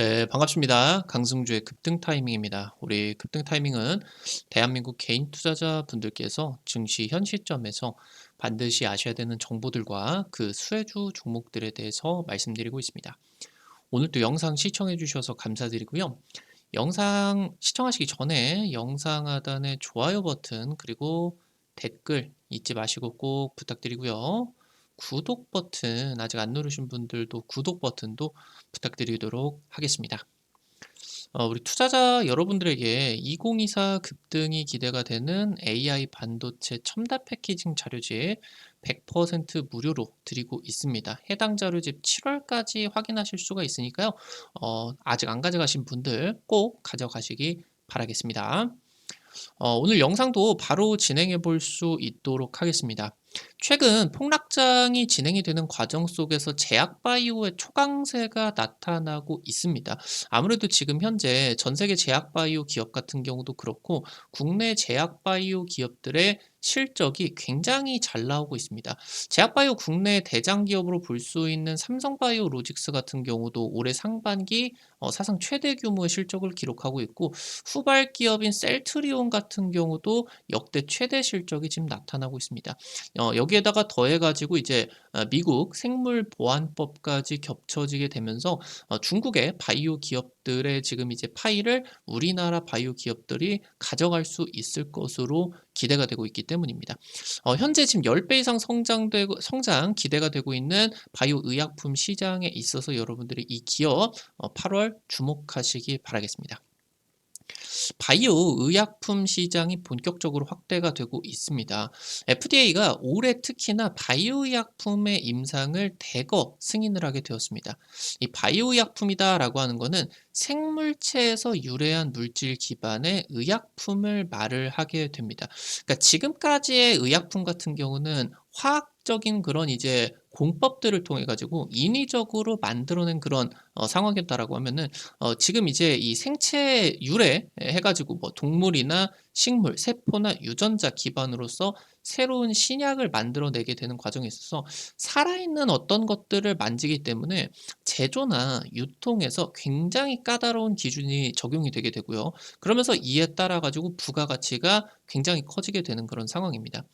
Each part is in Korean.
네, 반갑습니다. 강승주의 급등 타이밍입니다. 우리 급등 타이밍은 대한민국 개인 투자자 분들께서 증시 현 시점에서 반드시 아셔야 되는 정보들과 그 수혜주 종목들에 대해서 말씀드리고 있습니다. 오늘도 영상 시청해 주셔서 감사드리고요. 영상 시청하시기 전에 영상 하단에 좋아요 버튼 그리고 댓글 잊지 마시고 꼭 부탁드리고요. 구독 버튼 아직 안 누르신 분들도 구독 버튼도 부탁드리도록 하겠습니다. 어, 우리 투자자 여러분들에게 2024 급등이 기대가 되는 AI 반도체 첨단 패키징 자료집 100% 무료로 드리고 있습니다. 해당 자료집 7월까지 확인하실 수가 있으니까요. 어, 아직 안 가져가신 분들 꼭 가져가시기 바라겠습니다. 어, 오늘 영상도 바로 진행해 볼 수 있도록 하겠습니다. 최근 폭락장이 진행이 되는 과정 속에서 제약바이오의 초강세가 나타나고 있습니다. 아무래도 지금 현재 전 세계 제약바이오 기업 같은 경우도 그렇고 국내 제약바이오 기업들의 실적이 굉장히 잘 나오고 있습니다. 제약바이오 국내 대장 기업으로 볼 수 있는 삼성바이오 로직스 같은 경우도 올해 상반기 어, 사상 최대 규모의 실적을 기록하고 있고 후발 기업인 셀트리온 같은 경우도 역대 최대 실적이 지금 나타나고 있습니다. 어, 여기에다가 더해가지고 이제 어, 미국 생물보안법까지 겹쳐지게 되면서 어, 중국의 바이오 기업들의 지금 이제 파이를 우리나라 바이오 기업들이 가져갈 수 있을 것으로 기대가 되고 있기 때문입니다. 어, 현재 지금 10배 이상 성장되고, 성장 기대가 되고 있는 바이오 의약품 시장에 있어서 여러분들이 이 기업 8월 주목하시기 바라겠습니다. 바이오 의약품 시장이 본격적으로 확대가 되고 있습니다. FDA가 올해 특히나 바이오 의약품의 임상을 대거 승인을 하게 되었습니다. 이 바이오 의약품이다라고 하는 것은 생물체에서 유래한 물질 기반의 의약품을 말을 하게 됩니다. 그러니까 지금까지의 의약품 같은 경우는 화학적인 그런 이제 공법들을 통해 가지고 인위적으로 만들어낸 그런 어, 상황이었다라고 하면은 어, 지금 이제 이 생체 유래 해가지고 뭐 동물이나 식물, 세포나 유전자 기반으로서 새로운 신약을 만들어내게 되는 과정에 있어서 살아있는 어떤 것들을 만지기 때문에 제조나 유통에서 굉장히 까다로운 기준이 적용이 되게 되고요. 그러면서 이에 따라 가지고 부가가치가 굉장히 커지게 되는 그런 상황입니다.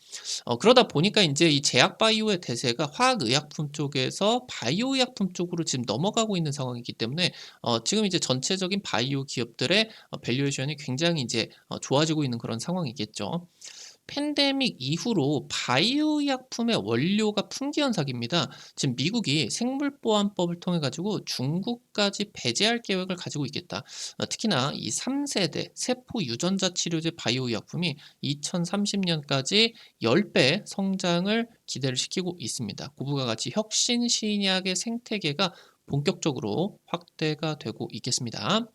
어, 그러다 보니까 이제 이 제약 바이오의 대세가 화학의약품 쪽에서 바이오 의약품 쪽으로 지금 넘어가고 있는 상황 이기 때문에 어, 지금 이제 전체적인 바이오 기업들의 어, 밸류에이션이 굉장히 이제 어, 좋아지고 있는 그런 상황이겠죠. 팬데믹 이후로 바이오 의약품의 원료가 품귀 현상입니다. 지금 미국이 생물보안법을 통해 가지고 중국까지 배제할 계획을 가지고 있겠다. 어, 특히나 이 3세대 세포 유전자 치료제 바이오 의약품이 2030년까지 10배 성장을 기대를 시키고 있습니다. 고부가 같이 혁신 신약의 생태계가 본격적으로 확대가 되고 있겠습니다.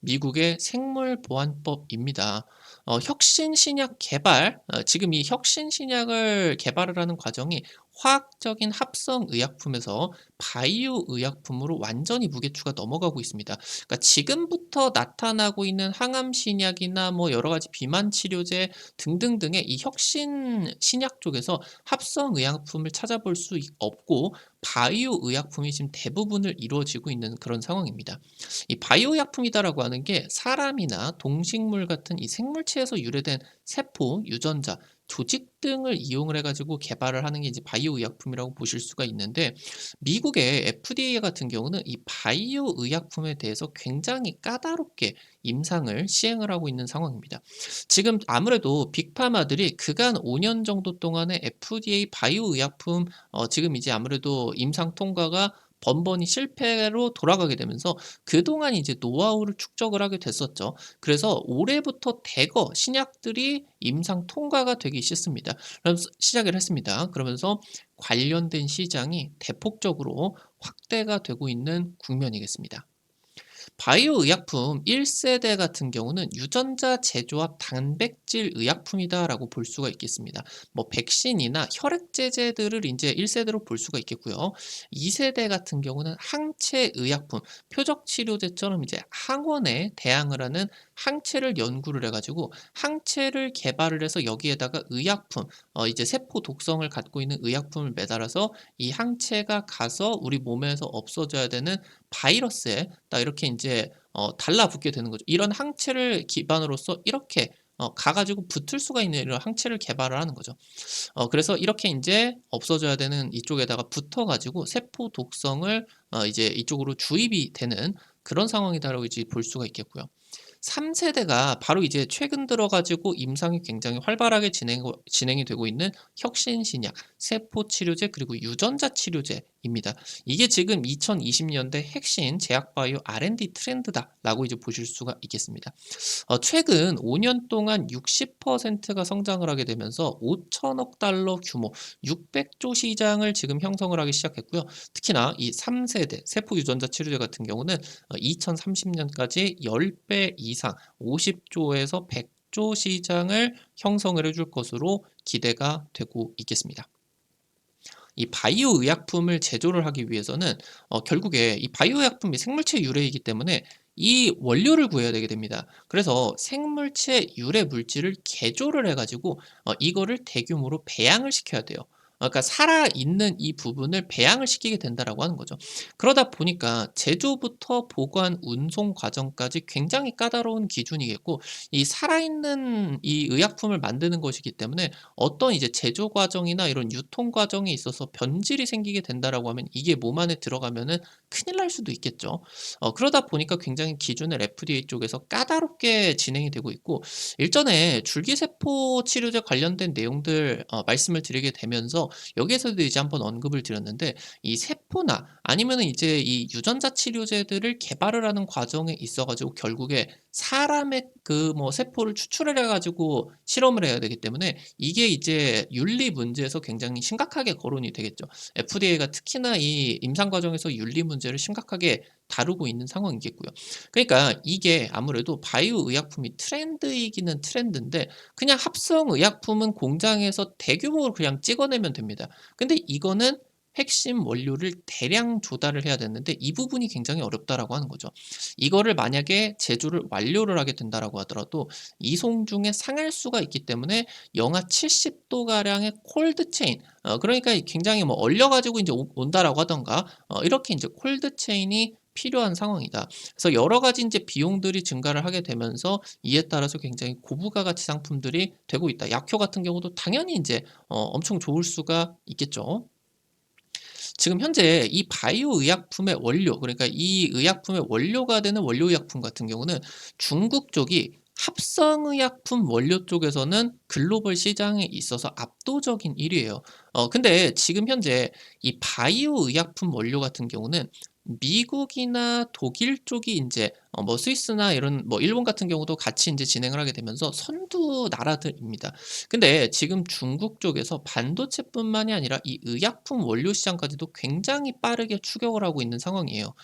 미국의 생물보안법입니다. 어, 혁신 신약 개발, 어, 지금 이 혁신 신약을 개발을 하는 과정이 화학적인 합성 의약품에서 바이오 의약품으로 완전히 무게추가 넘어가고 있습니다. 그러니까 지금부터 나타나고 있는 항암 신약이나 뭐 여러 가지 비만 치료제 등등등의 이 혁신 신약 쪽에서 합성 의약품을 찾아볼 수 없고 바이오 의약품이 지금 대부분을 이루어지고 있는 그런 상황입니다. 이 바이오 의약품이다라고 하는 게 사람이나 동식물 같은 이 생물체에서 유래된 세포, 유전자, 조직 등을 이용을 해가지고 개발을 하는 게 이제 바이오 의약품이라고 보실 수가 있는데 미국 의 FDA 같은 경우는 이 바이오 의약품에 대해서 굉장히 까다롭게 임상을 시행을 하고 있는 상황입니다. 지금 아무래도 빅파마들이 그간 5년 정도 동안에 FDA 바이오 의약품 어, 지금 이제 아무래도 임상 통과가 번번이 실패로 돌아가게 되면서 그동안 이제 노하우를 축적을 하게 됐었죠. 그래서 올해부터 대거 신약들이 임상 통과가 되기. 그래서 시작을 했습니다. 그러면서 관련된 시장이 대폭적으로 확대가 되고 있는 국면이겠습니다. 바이오 의약품 1세대 같은 경우는 유전자 제조합 단백질 의약품이다라고 볼 수가 있겠습니다. 뭐 백신이나 혈액 제제들을 이제 1세대로 볼 수가 있겠고요. 2세대 같은 경우는 항체 의약품, 표적 치료제처럼 이제 항원에 대항을 하는 항체를 연구를 해가지고 항체를 개발을 해서 여기에다가 의약품, 어 이제 세포 독성을 갖고 있는 의약품을 매달아서 이 항체가 가서 우리 몸에서 없어져야 되는 바이러스에 딱 이렇게 인제 어 달라붙게 되는 거죠. 이런 항체를 기반으로써 이렇게 어 가 가지고 붙을 수가 있는 이런 항체를 개발을 하는 거죠. 어 그래서 이렇게 인제 없어져야 되는 이쪽에다가 붙어 가지고 세포 독성을 어 이제 이쪽으로 주입이 되는 그런 상황이다라고 이제 볼 수가 있겠고요. 3 세대가 바로 이제 최근 들어 가지고 임상이 굉장히 활발하게 진행 진행이 되고 있는 혁신 신약, 세포 치료제 그리고 유전자 치료제 입니다. 이게 지금 2020년대 핵심 제약 바이오 R&D 트렌드다라고 이제 보실 수가 있겠습니다. 어 최근 5년 동안 60%가 성장을 하게 되면서 5천억 달러 규모 600조 시장을 지금 형성을 하기 시작했고요. 특히나 이 3세대 세포 유전자 치료제 같은 경우는 어 2030년까지 10배 이상 50조에서 100조 시장을 형성을 해줄 것으로 기대가 되고 있겠습니다. 이 바이오 의약품을 제조를 하기 위해서는 어 결국에 이 바이오 의약품이 생물체 유래이기 때문에 이 원료를 구해야 되게 됩니다. 그래서 생물체 유래 물질을 개조를 해 가지고 어 이거를 대규모로 배양을 시켜야 돼요. 어 그러니까 살아있는 이 부분을 배양을 시키게 된다라고 하는 거죠. 그러다 보니까 제조부터 보관, 운송 과정까지 굉장히 까다로운 기준이겠고 이 살아있는 이 의약품을 만드는 것이기 때문에 어떤 이제 제조 과정이나 이런 유통 과정에 있어서 변질이 생기게 된다라고 하면 이게 몸 안에 들어가면은 큰일 날 수도 있겠죠. 어 그러다 보니까 굉장히 기존의 FDA 쪽에서 까다롭게 진행이 되고 있고 일전에 줄기세포 치료제 관련된 내용들 어 말씀을 드리게 되면서 여기에서도 이제 한번 언급을 드렸는데 이 세포나 아니면은 이제 이 유전자 치료제들을 개발을 하는 과정에 있어 가지고 결국에 사람의 그 뭐 세포를 추출을 해 가지고 실험을 해야 되기 때문에 이게 이제 윤리 문제에서 굉장히 심각하게 거론이 되겠죠. FDA가 특히나 이 임상 과정에서 윤리 문제를 심각하게 다루고 있는 상황이겠고요. 그러니까 이게 아무래도 바이오 의약품이 트렌드이기는 트렌드인데 그냥 합성 의약품은 공장에서 대규모로 그냥 찍어내면 됩니다. 근데 이거는 핵심 원료를 대량 조달을 해야 되는데 이 부분이 굉장히 어렵다라고 하는 거죠. 이거를 만약에 제조를 완료를 하게 된다라고 하더라도 이송 중에 상할 수가 있기 때문에 영하 70도 가량의 콜드 체인 어 그러니까 굉장히 뭐 얼려 가지고 오 온다라고 하던가 어 이렇게 인제 콜드 체인이 필요한 상황이다. 그래서 여러 가지 인제 비용들이 증가를 하게 되면서 이에 따라서 굉장히 고부가 가치 상품들이 되고 있다. 약효 같은 경우도 당연히 인제 어 엄청 좋을 수가 있겠죠. 지금 현재 이 바이오 의약품의 원료 그러니까 이 의약품의 원료가 되는 원료 의약품 같은 경우는 중국 쪽이 합성의약품 원료 쪽에서는 글로벌 시장에 있어서 압도적인 1 위예요. 어 근데 지금 현재 이 바이오 의약품 원료 같은 경우는 미국이나 독일 쪽이 인제 어 뭐 스위스나 이런 뭐 일본 같은 경우도 같이 인제 진행을 하게 되면서 선두 나라들입니다. 근데 지금 중국 쪽에서 반도체뿐만이 아니라 이 의약품 원료 시장까지도 굉장히 빠르게 추격을 하고 있는 상황이에요.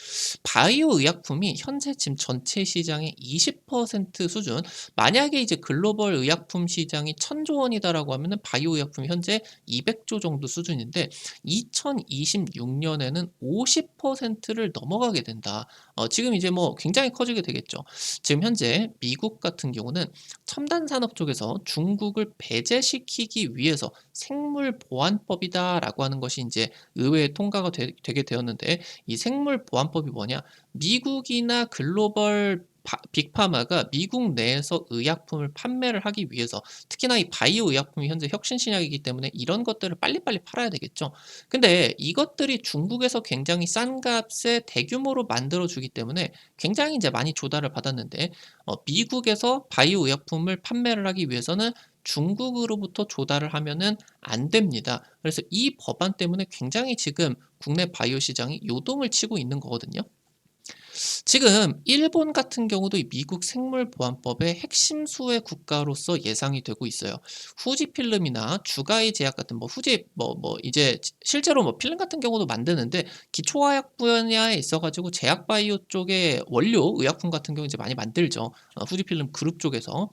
바이오 의약품이 현재 지금 전체 시장의 20% 수준 만약에 이제 글로벌 의약품 시장이 1,000조 원이다라고 하면은 바이오 의약품이 현재 200조 정도 수준인데 2026년에는 50%를 넘어가게 된다. 어 지금 이제 뭐 굉장히 커 지게 되겠죠. 지금 현재 미국 같은 경우는 첨단 산업 쪽에서 중국을 배제시키기 위해서 생물 보안법이다라고 하는 것이 인제 의회에 통과가 되 되게 되었는데 이 생물 보안법이 뭐냐? 미국이나 글로벌 바 빅파마가 미국 내에서 의약품을 판매를 하기 위해서 특히나 이 바이오 의약품이 현재 혁신 신약이기 때문에 이런 것들을 빨리빨리 팔아야 되겠죠. 근데 이것들이 중국에서 굉장히 싼 값에 대규모로 만들어 주기 때문에 굉장히 인제 많이 조달을 받았는데 어 미국에서 바이오 의약품을 판매를 하기 위해서는 중국으로부터 조달을 하면은 안 됩니다. 그래서 이 법안 때문에 굉장히 지금 국내 바이오 시장이 요동을 치고 있는 거거든요. 지금 일본 같은 경우도 이 미국 생물보안법의 핵심 수혜 국가로서 예상이 되고 있어요. 후지필름이나 주가이 제약 같은 뭐 후지 뭐뭐 이제 실제로 뭐 필름 같은 경우도 만드는데 기초화학 분야에 있어 가지고 제약 바이오 쪽의 원료 의약품 같은 경우 이제 많이 만들죠. 어 후지필름 그룹 쪽에서.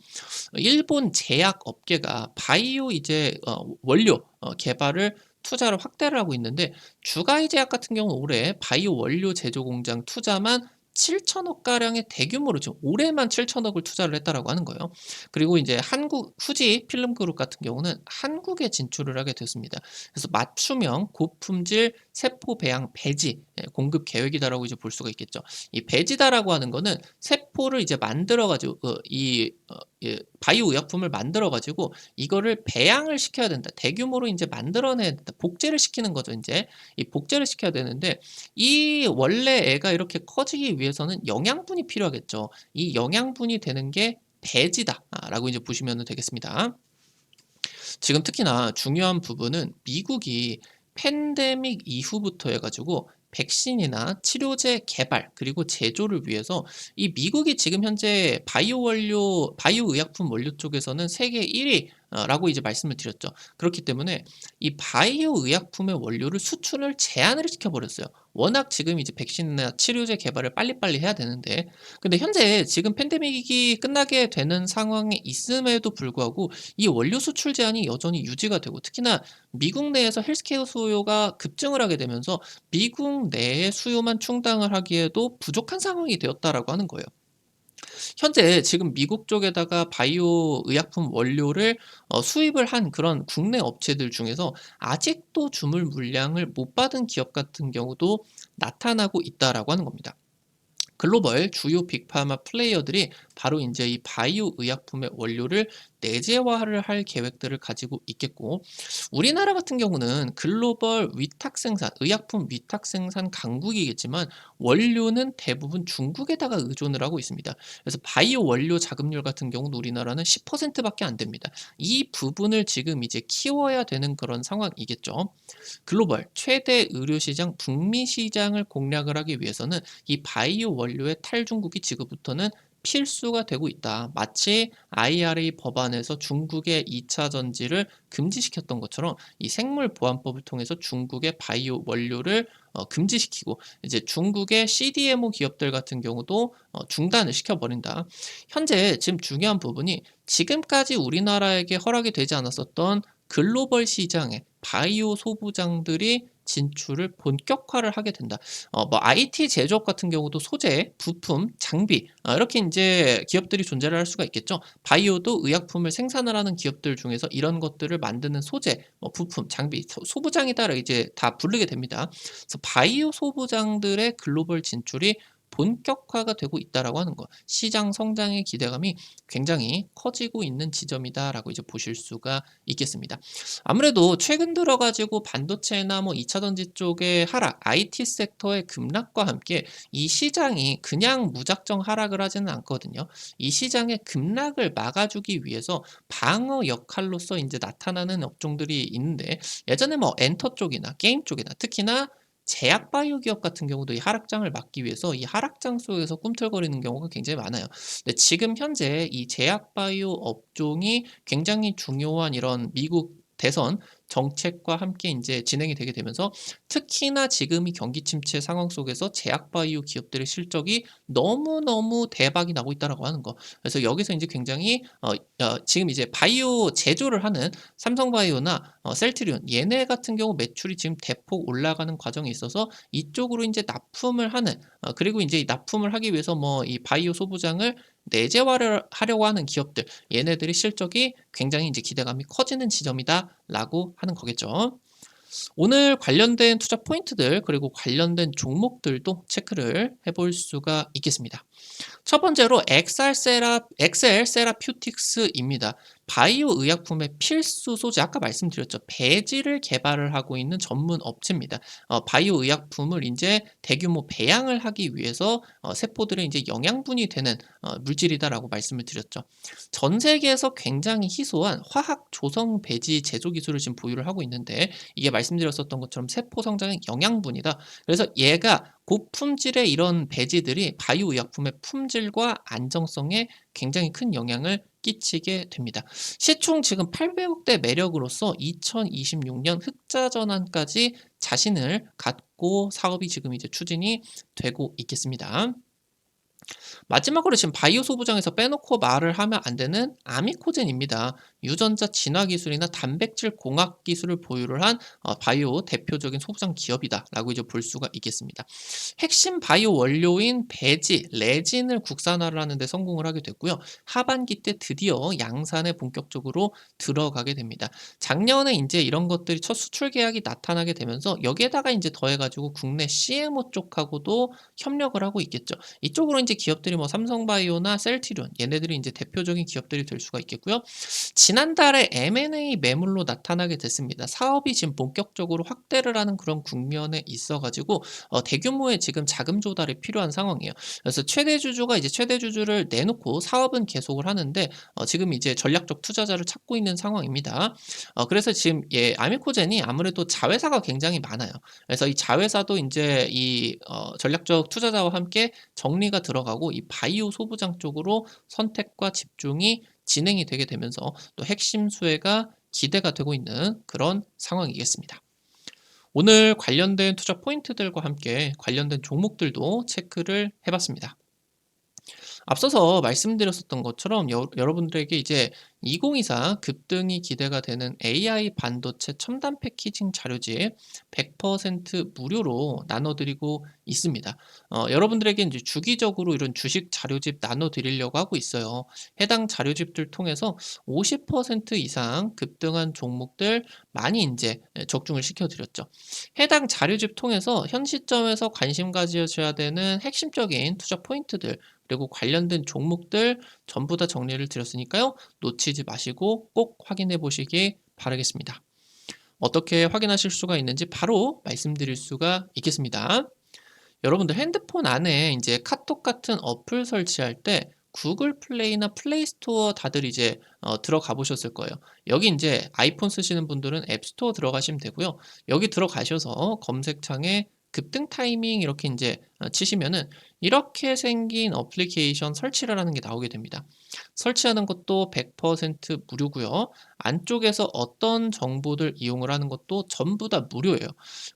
일본 제약 업계가 바이오 이제 어 원료 어 개발을 투자를 확대를 하고 있는데 주가이 제약 같은 경우는 올해 바이오 원료 제조 공장 투자만 7천억 가량의 대규모로 지금 올해만 7천억을 투자를 했다라고 하는 거예요. 그리고 이제 한국 후지 필름 그룹 같은 경우는 한국에 진출을 하게 됐습니다. 그래서 맞춤형 고품질 세포 배양 배지 예, 공급 계획이다라고 이제 볼 수가 있겠죠. 이 배지다라고 하는 거는 세포를 이제 만들어 가지고 어, 이 어, 예, 바이오 의약품을 만들어 가지고 이거를 배양을 시켜야 된다. 대규모로 이제 만들어내야 된다. 복제를 시키는 거죠. 이제 이 복제를 시켜야 되는데 이 원래 애가 이렇게 커지기 위해서는 영양분이 필요하겠죠. 이 영양분이 되는 게 배지다라고 이제 보시면 되겠습니다. 지금 특히나 중요한 부분은 미국이 팬데믹 이후부터 해가지고 백신이나 치료제 개발 그리고 제조를 위해서 이 미국이 지금 현재 바이오 원료, 바이오 의약품 원료 쪽에서는 세계 1위 라고 이제 말씀을 드렸죠. 그렇기 때문에 이 바이오 의약품의 원료를 수출을 제한을 시켜버렸어요. 워낙 지금 이제 백신이나 치료제 개발을 빨리빨리 해야 되는데 근데 현재 지금 팬데믹이 끝나게 되는 상황에 있음에도 불구하고 이 원료 수출 제한이 여전히 유지가 되고 특히나 미국 내에서 헬스케어 수요가 급증을 하게 되면서 미국 내의 수요만 충당을 하기에도 부족한 상황이 되었다라고 하는 거예요. 현재 지금 미국 쪽에다가 바이오 의약품 원료를 어, 수입을 한 그런 국내 업체들 중에서 아직도 주물 물량을 못 받은 기업 같은 경우도 나타나고 있다라고 하는 겁니다. 글로벌 주요 빅파마 플레이어들이 바로 이제 이 바이오 의약품의 원료를 내재화를 할 계획들을 가지고 있겠고 우리나라 같은 경우는 글로벌 위탁 생산, 의약품 위탁 생산 강국이겠지만 원료는 대부분 중국에다가 의존을 하고 있습니다. 그래서 바이오 원료 자급률 같은 경우는 우리나라는 10%밖에 안 됩니다. 이 부분을 지금 이제 키워야 되는 그런 상황이겠죠. 글로벌 최대 의료 시장 북미 시장을 공략을 하기 위해서는 이 바이오 원료의 탈중국이 지금부터는 필수가 되고 있다. 마치 IRA 법안에서 중국의 2차 전지를 금지시켰던 것처럼 이 생물보안법을 통해서 중국의 바이오 원료를 어, 금지시키고 이제 중국의 CDMO 기업들 같은 경우도 어, 중단을 시켜버린다. 현재 지금 중요한 부분이 지금까지 우리나라에게 허락이 되지 않았었던 글로벌 시장에 바이오 소부장들이 진출을 본격화를 하게 된다. 어, 뭐 IT 제조업 같은 경우도 소재, 부품, 장비 어, 이렇게 이제 기업들이 존재를 할 수가 있겠죠. 바이오도 의약품을 생산을 하는 기업들 중에서 이런 것들을 만드는 소재, 뭐 부품, 장비, 소부장이다 이제 다 부르게 됩니다. 그래서 바이오 소부장들의 글로벌 진출이 본격화가 되고 있다라고 하는 거. 시장 성장의 기대감이 굉장히 커지고 있는 지점이다라고 이제 보실 수가 있겠습니다. 아무래도 최근 들어 가지고 반도체나 뭐 2차 전지 쪽의 하락, IT 섹터의 급락과 함께 이 시장이 그냥 무작정 하락을 하지는 않거든요. 이 시장의 급락을 막아주기 위해서 방어 역할로서 이제 나타나는 업종들이 있는데 예전에 뭐 엔터 쪽이나 게임 쪽이나 특히나 제약 바이오 기업 같은 경우도 이 하락장을 막기 위해서 이 하락장 속에서 꿈틀거리는 경우가 굉장히 많아요. 근데 지금 현재 이 제약 바이오 업종이 굉장히 중요한 이런 미국 대선 정책과 함께 이제 진행이 되게 되면서 특히나 지금 이 경기 침체 상황 속에서 제약 바이오 기업들의 실적이 너무너무 대박이 나고 있다라고 하는 거. 그래서 여기서 이제 굉장히 어, 어, 지금 이제 바이오 제조를 하는 삼성바이오나 어, 셀트리온 얘네 같은 경우 매출이 지금 대폭 올라가는 과정에 있어서 이쪽으로 이제 납품을 하는 어, 그리고 이제 납품을 하기 위해서 뭐 이 바이오 소부장을 내재화를 하려고 하는 기업들 얘네들의 실적이 굉장히 이제 기대감이 커지는 지점이다 라고 하는 거겠죠. 오늘 관련된 투자 포인트들 그리고 관련된 종목들도 체크를 해볼 수가 있겠습니다. 첫 번째로 엑셀 세라 엑셀 세라퓨틱스입니다. 바이오 의약품의 필수 소재 아까 말씀드렸죠. 배지를 개발을 하고 있는 전문 업체입니다. 어, 바이오 의약품을 이제 대규모 배양을 하기 위해서 어, 세포들의 이제 영양분이 되는 어, 물질이다라고 말씀을 드렸죠. 전 세계에서 굉장히 희소한 화학 조성 배지 제조 기술을 지금 보유를 하고 있는데 이게 말씀드렸었던 것처럼 세포 성장의 영양분이다. 그래서 얘가 고품질의 이런 배지들이 바이오 의약품의 품질과 안정성에 굉장히 큰 영향을 끼치게 됩니다. 시총 지금 800억대 매력으로서 2026년 흑자 전환까지 자신을 갖고 사업이 지금 이제 추진이 되고 있겠습니다. 마지막으로 지금 바이오 소부장에서 빼놓고 말을 하면 안 되는 아미코젠입니다. 유전자 진화 기술이나 단백질 공학 기술을 보유를 한 어, 바이오 대표적인 소부장 기업이다라고 이제 볼 수가 있겠습니다. 핵심 바이오 원료인 배지, 레진을 국산화를 하는데 성공을 하게 됐고요. 하반기 때 드디어 양산에 본격적으로 들어가게 됩니다. 작년에 이제 이런 것들이 첫 수출 계약이 나타나게 되면서 여기에다가 이제 더해가지고 국내 CMO 쪽하고도 협력을 하고 있겠죠. 이쪽으로 이제 기업들이 뭐 삼성바이오나 셀티리온 얘네들이 이제 대표적인 기업들이 될 수가 있겠고요. 지난달에 M&A 매물로 나타나게 됐습니다. 사업이 지금 본격적으로 확대를 하는 그런 국면에 있어가지고 어, 대규모의 지금 자금 조달이 필요한 상황이에요. 그래서 최대 주주가 이제 최대 주주를 내놓고 사업은 계속을 하는데 어, 지금 이제 전략적 투자자를 찾고 있는 상황입니다. 어, 그래서 지금 예, 아미코젠이 아무래도 자회사가 굉장히 많아요. 그래서 이 자회사도 이제 이 어, 전략적 투자자와 함께 정리가 들어 가고 이 바이오 소부장 쪽으로 선택과 집중이 진행이 되게 되면서 또 핵심 수혜가 기대가 되고 있는 그런 상황이겠습니다. 오늘 관련된 투자 포인트들과 함께 관련된 종목들도 체크를 해봤습니다. 앞서서 말씀드렸었던 것처럼 여, 러분들에게 이제 2024 급등이 기대가 되는 AI 반도체 첨단 패키징 자료집 100% 무료로 나눠드리고 있습니다. 어, 여러분들에게 이제 주기적으로 이런 주식 자료집 나눠드리려고 하고 있어요. 해당 자료집들 통해서 50% 이상 급등한 종목들 많이 이제 적중을 시켜드렸죠. 해당 자료집 통해서 현 시점에서 관심 가지셔야 되는 핵심적인 투자 포인트들 그리고 관련된 종목들 전부 다 정리를 드렸으니까요. 놓치지 마시고 꼭 확인해 보시기 바라겠습니다. 어떻게 확인하실 수가 있는지 바로 말씀드릴 수가 있겠습니다. 여러분들 핸드폰 안에 이제 카톡 같은 어플 설치할 때 구글 플레이나 플레이 스토어 다들 이제 어, 들어가 보셨을 거예요. 여기 이제 아이폰 쓰시는 분들은 앱 스토어 들어가시면 되고요. 여기 들어가셔서 검색창에 급등 타이밍 이렇게 이제 어, 치시면은 이렇게 생긴 어플리케이션 설치를 하는 게 나오게 됩니다. 설치하는 것도 100% 무료고요. 안쪽에서 어떤 정보들 이용을 하는 것도 전부 다 무료예요.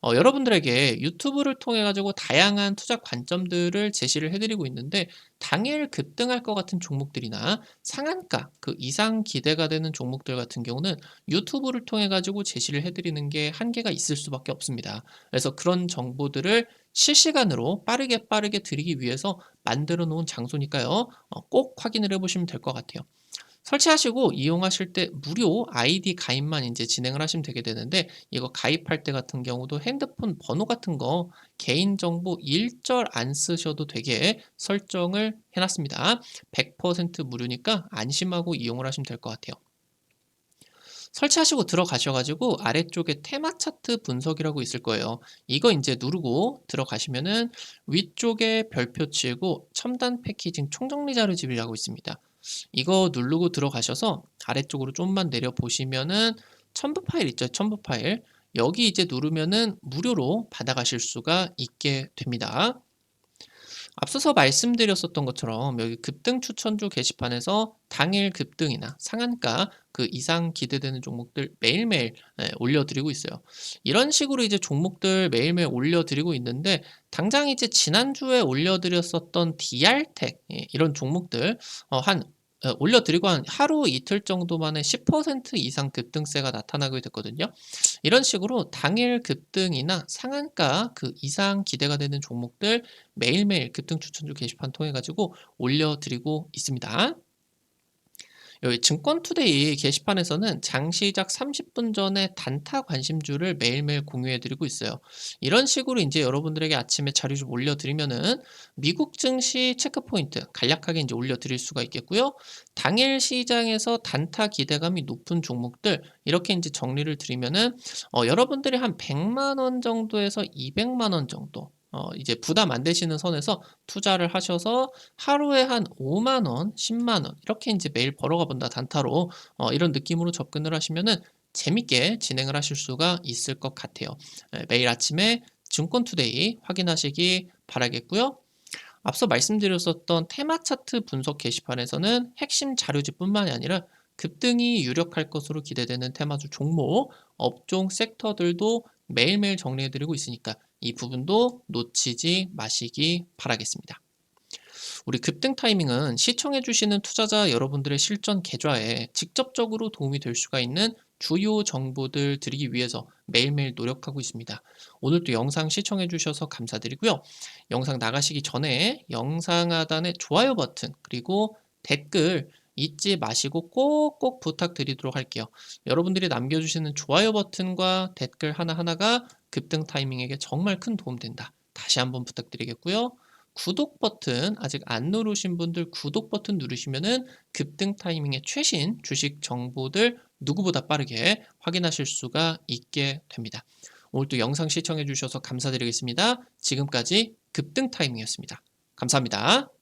어, 여러분들에게 유튜브를 통해 가지고 다양한 투자 관점들을 제시를 해드리고 있는데 당일 급등할 것 같은 종목들이나 상한가 그 이상 기대가 되는 종목들 같은 경우는 유튜브를 통해 가지고 제시를 해드리는 게 한계가 있을 수밖에 없습니다. 그래서 그런 정보들을 실시간으로 빠르게 빠르게 드리기 위해서 만들어 놓은 장소니까요. 어, 꼭 확인을 해 보시면 될 것 같아요. 설치하시고 이용하실 때 무료 아이디 가입만 이제 진행을 하시면 되게 되는데 이거 가입할 때 같은 경우도 핸드폰 번호 같은 거 개인정보 일절 안 쓰셔도 되게 설정을 해놨습니다. 100% 무료니까 안심하고 이용을 하시면 될 것 같아요. 설치하시고 들어가셔가지고 아래쪽에 테마 차트 분석이라고 있을 거예요. 이거 이제 누르고 들어가시면은 위쪽에 별표 치고 첨단 패키징 총정리 자료집이라고 있습니다. 이거 누르고 들어가셔서 아래쪽으로 좀만 내려 보시면은 첨부 파일 있죠? 첨부 파일. 여기 이제 누르면은 무료로 받아가실 수가 있게 됩니다. 앞서서 말씀드렸었던 것처럼 여기 급등 추천주 게시판에서 당일 급등이나 상한가 그 이상 기대되는 종목들 매일매일 예, 올려드리고 있어요. 이런 식으로 이제 종목들 매일매일 올려드리고 있는데 당장 이제 지난주에 올려드렸었던 DR텍 예, 이런 종목들 어, 한 어, 올려드리고 한 하루 이틀 정도 만에 10% 이상 급등세가 나타나게 됐거든요. 이런 식으로 당일 급등이나 상한가 그 이상 기대가 되는 종목들 매일매일 급등 추천주 게시판 통해 가지고 올려드리고 있습니다. 여기 증권투데이 게시판에서는 장 시작 30분 전에 단타 관심주를 매일매일 공유해드리고 있어요. 이런 식으로 이제 여러분들에게 아침에 자료 좀 올려드리면은 미국 증시 체크포인트 간략하게 이제 올려드릴 수가 있겠고요. 당일 시장에서 단타 기대감이 높은 종목들 이렇게 이제 정리를 드리면은 어, 여러분들이 한 100만 원 정도에서 200만 원 정도 어, 이제 부담 안 되시는 선에서 투자를 하셔서 하루에 한 5만 원, 10만 원 이렇게 이제 매일 벌어가 본다 단타로 어, 이런 느낌으로 접근을 하시면은 재밌게 진행을 하실 수가 있을 것 같아요. 네, 매일 아침에 증권투데이 확인하시기 바라겠고요. 앞서 말씀드렸었던 테마 차트 분석 게시판에서는 핵심 자료집뿐만이 아니라 급등이 유력할 것으로 기대되는 테마주 종목, 업종, 섹터들도 매일매일 정리해드리고 있으니까 이 부분도 놓치지 마시기 바라겠습니다. 우리 급등 타이밍은 시청해주시는 투자자 여러분들의 실전 계좌에 직접적으로 도움이 될 수가 있는 주요 정보들 드리기 위해서 매일매일 노력하고 있습니다. 오늘도 영상 시청해주셔서 감사드리고요. 영상 나가시기 전에 영상 하단에 좋아요 버튼 그리고 댓글 잊지 마시고 꼭꼭 부탁드리도록 할게요. 여러분들이 남겨주시는 좋아요 버튼과 댓글 하나하나가 급등 타이밍에게 정말 큰 도움 된다. 다시 한번 부탁드리겠고요. 구독 버튼 아직 안 누르신 분들 구독 버튼 누르시면은 급등 타이밍의 최신 주식 정보들 누구보다 빠르게 확인하실 수가 있게 됩니다. 오늘도 영상 시청해 주셔서 감사드리겠습니다. 지금까지 급등 타이밍이었습니다. 감사합니다.